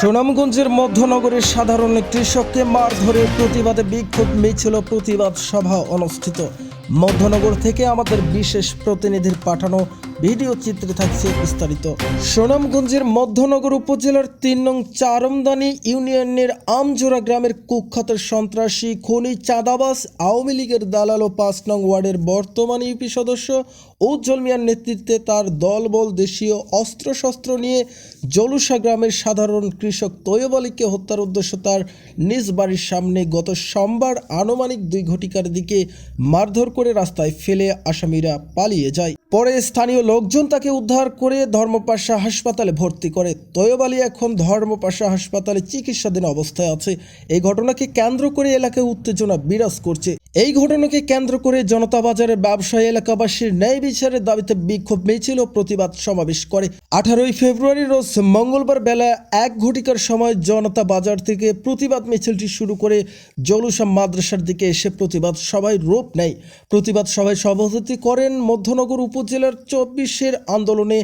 সুনামগঞ্জের মধ্যনগরের সাধারণ কৃষককে মারধরের প্রতিবাদে বিক্ষোভ মিছিল প্রতিবাদ সভা অনুষ্ঠিত। মধ্যনগর থেকে আমাদের বিশেষ প্রতিনিধির পাঠানো ভিডিও চিত্রে থাকছে বিস্তারিত। সুনামগঞ্জের মধ্যনগর উপজেলার তিন নং চারমদানি ইউনিয়নের আমজোড়া গ্রামের কুখ্যাত সন্ত্রাসী খনি চাঁদাবাস আওয়ামী লীগের দালাল ও পাঁচ নং ওয়ার্ডের বর্তমান ইউপি সদস্য উজ্জ্বল মিয়ার নেতৃত্বে তার দলবল দেশীয় অস্ত্রশস্ত্র নিয়ে জলুসা গ্রামের সাধারণ কৃষক তৈয়ব আলীকে হত্যার উদ্দেশ্য তার নিজ বাড়ির সামনে গত সোমবার আনুমানিক দুই ঘটিকার দিকে মারধর করে রাস্তায় ফেলে আসামিরা পালিয়ে যায়। পরে স্থানীয় লোকজন তাকে উদ্ধার করে ধর্মপাশা হাসপাতালে ভর্তি করে। তৈয়ব আলী এখন ধর্মপাশা হাসপাতালে চিকিৎসাধীন অবস্থায় আছে। এই ঘটনাকে কেন্দ্র করে এলাকায় উত্তেজনা বিরাজ করছে। এই ঘটনাকে কেন্দ্র করে জনতা বাজারের ব্যবসায়ী এলাকাবাসীর ন্যায় বিচারের দাবিতে বিক্ষোভ মিছিল ও প্রতিবাদ সমাবেশ করে। আঠারোই ফেব্রুয়ারি রোজ মঙ্গলবার বেলা এক ঘটিকার সময় জনতা বাজার থেকে প্রতিবাদ মিছিলটি শুরু করে জলুসা মাদ্রাসার দিকে এসে প্রতিবাদ সভায় রূপ নেয়। প্রতিবাদ সভায় সভাপতি করেন মধ্যনগর উপজেলার চব্বিশের আন্দোলনে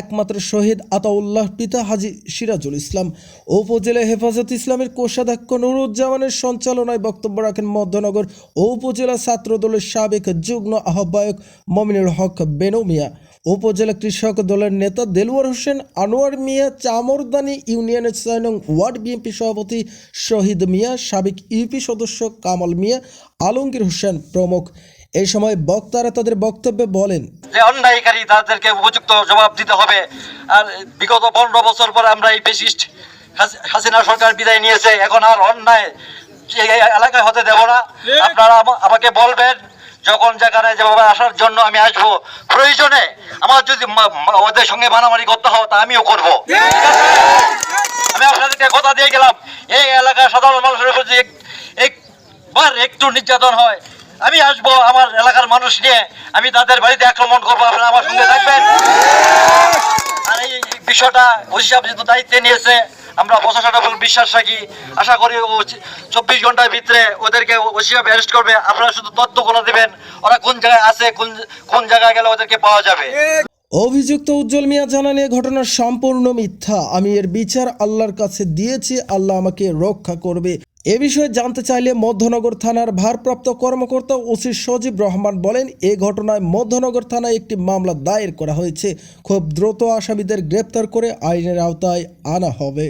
একমাত্র শহীদ আতাউল্লাহ পিতা হাজি সিরাজুল ইসলাম। উপজেলা হেফাজত ইসলামের কোষাধ্যক্ষ নুরুজ্জামানের সঞ্চালনায় বক্তব্য রাখেন মধ্যনগর ও উপজেলা ছাত্রদলের সাবেক যুগ্ম আহ্বায়ক মমিনুল হক বেনু মিয়া উপজেলা কৃষক দলের নেতা দেলওয়ার হোসেন আনোয়ার মিয়া, চামরদানি ইউনিয়নের ছয় ওয়ার্ড বিএনপি সভাপতি শহীদ মিয়া, সাবেক ইউপি সদস্য কামাল মিয়া, আলমগীর হোসেন প্রমুখ। এই সময় বক্তারা তাদের বক্তব্যে বলেন, যে অন্যায়কারী তাদেরকে উপযুক্ত জবাব দিতে হবে। আর বিগত পনেরো বছর পর আমরা এই বেশিস্ট হাসিনা সরকার বিদায় নিয়েছে। এখন আর অন্যায় এই এলাকায় হতে দেব না। আপনারা আমাকে বলবেন যখন যেখানে যেভাবে আসার জন্য আমি আসব। প্রয়োজনে আমার যদি ওদের সঙ্গে মারামারি করতে হয় তা আমিও করব। আমি আপনাদেরকে কথা দিয়ে গেলাম। এই এলাকার সাধারণ মানুষের উপর যে একবার একটু নির্যাতন হয়। আমি আসব আমার এলাকার মানুষ নিয়ে। আমি তাদের বাড়িতে আক্রমণ করব। আপনারা আমার সঙ্গে থাকবেন। আর এই বিষয়টা সাহেব যেহেতু দায়িত্বে নিয়েছে আমরা প্রশাসনের উপর বিশ্বাস রাখি। আশা করি চব্বিশ ঘণ্টার ভিতরে ওদেরকে ওসি সাহেব অ্যারেস্ট করবে। আপনারা শুধু তথ্যগুলো দেবেন, ওরা কোন জায়গায় আছে, কোন কোন জায়গায় গেলে ওদেরকে পাওয়া যাবে। অভিযুক্ত উজ্জ্বল মিয়া জানান এ ঘটনা সম্পূর্ণ মিথ্যা। আমি এর বিচার আল্লাহর কাছে দিয়েছি, আল্লাহ আমাকে রক্ষা করবে। এ বিষয়ে জানতে চাইলে মধ্যনগর থানার ভারপ্রাপ্ত কর্মকর্তা ওসি সজীব রহমান বলেন, এ ঘটনায় মধ্যনগর থানায় একটি মামলা দায়ের করা হয়েছে। খুব দ্রুত আসামিদের গ্রেপ্তার করে আইনের আওতায় আনা হবে।